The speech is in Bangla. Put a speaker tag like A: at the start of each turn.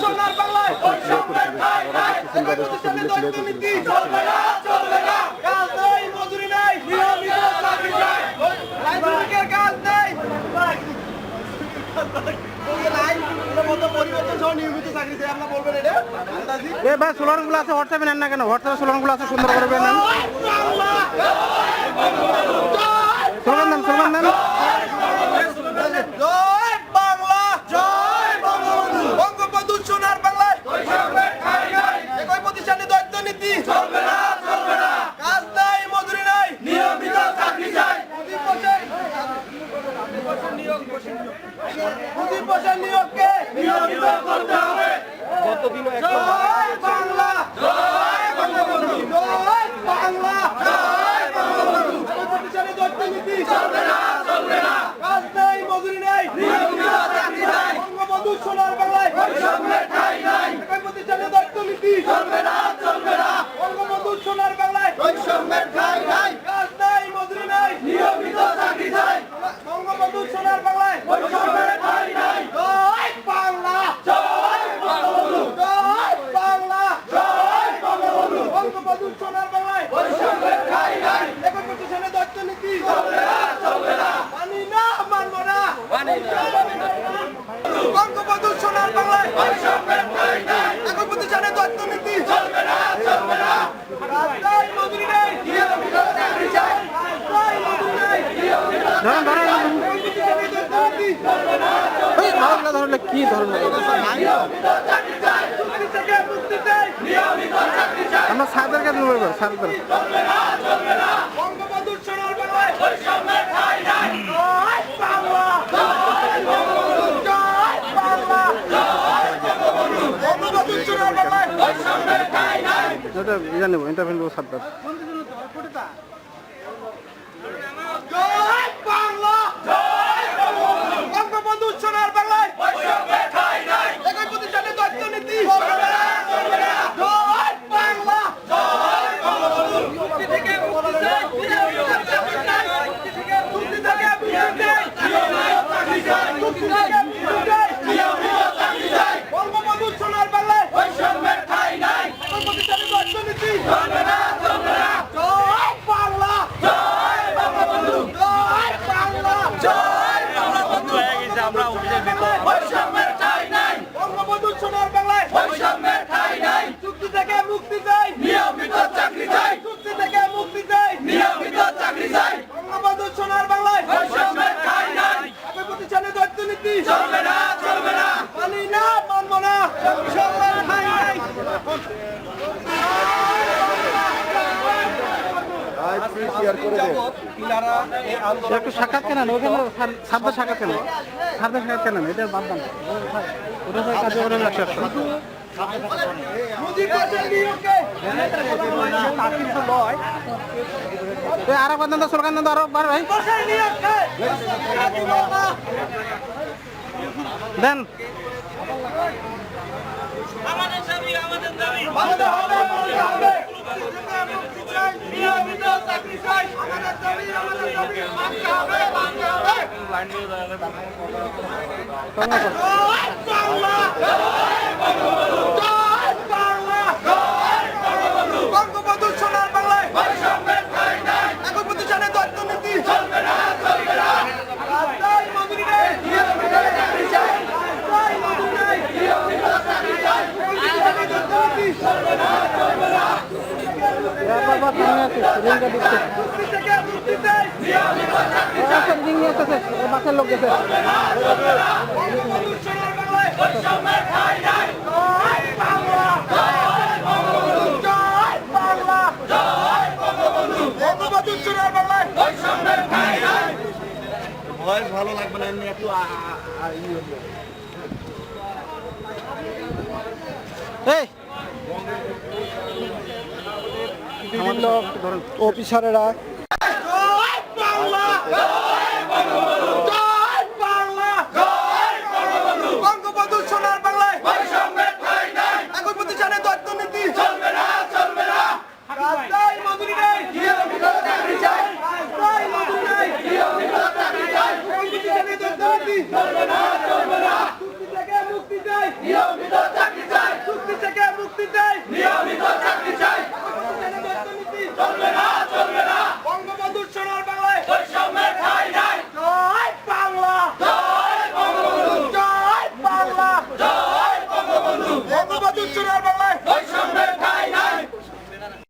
A: সোনার বাংলায় বৈষম্যের ঠাঁই নাই একত্রিশ সালে দলীয় কমিটি চলবে না চলবে না। কাজ নেই মজুরি নেই নিয়মিত চাকরি নাই। রাজনীতিকের কাজ নেই।
B: এ ভাই সোলারগুলো আছে হোয়াটসঅ্যাপে নেন না কেন? হোয়াটসঅ্যাপে সোলারগুলো আছে সুন্দর করে নেন।
A: সোলার নেন সোলার নেন পুঁজিপোষের নিয়োগকে নিয়োজিত করতে হবে। গতদিন জয় বাংলা জয় বঙ্গবন্ধু। জয় বাংলা জয় বঙ্গবন্ধু। পিছনে ধরতে নীতি চলবে না চলবে না। কাজ নেই মজুরি নেই। নিয়োজিত চাকরি নাই। বঙ্গবন্ধু সোনার বাংলায়। পরিশ্রম ঠাই নাই। প্রতিষ্ঠানে ধরতে নীতি চলবে না চলবে না। বঙ্গবন্ধু সোনার বাংলায়। পরিশ্রমের ঠাই নাই।
B: ধরেন ধরেন
A: ধরেন না
B: ধরলে কি
A: ধরেন
B: আমরা
A: সাদের কাছে নেব এবার সাদের
B: এটা ইয়া
A: Go! শেয়ার করে দেন।
B: একটু সাক্ষাৎ কেন ওখানে সারদা সাক্ষাৎ কেন সারদা সাক্ষাৎ কেন এটা বাদ দাম ওটা কাজে করে রাখছে দেন
A: বঙ্গবন্ধু সোনার বাংলায় এখন প্রতিষ্ঠানে দর্শনীতি চলবে না চলবে না Ya, Pak, Pak, terima
B: kasih. Terima kasih. বাচ্চার লোক গেছে
C: ভালো লাগবে না এমনি একটু ইয়ে
B: এই! বিভিন্ন অফিসারেরা
A: না চলবে না চুক্তি থেকে মুক্তি চাই। নিয়মিত চাকরি চাই। চুক্তি থেকে মুক্তি চাই। নিয়মিত চাকরি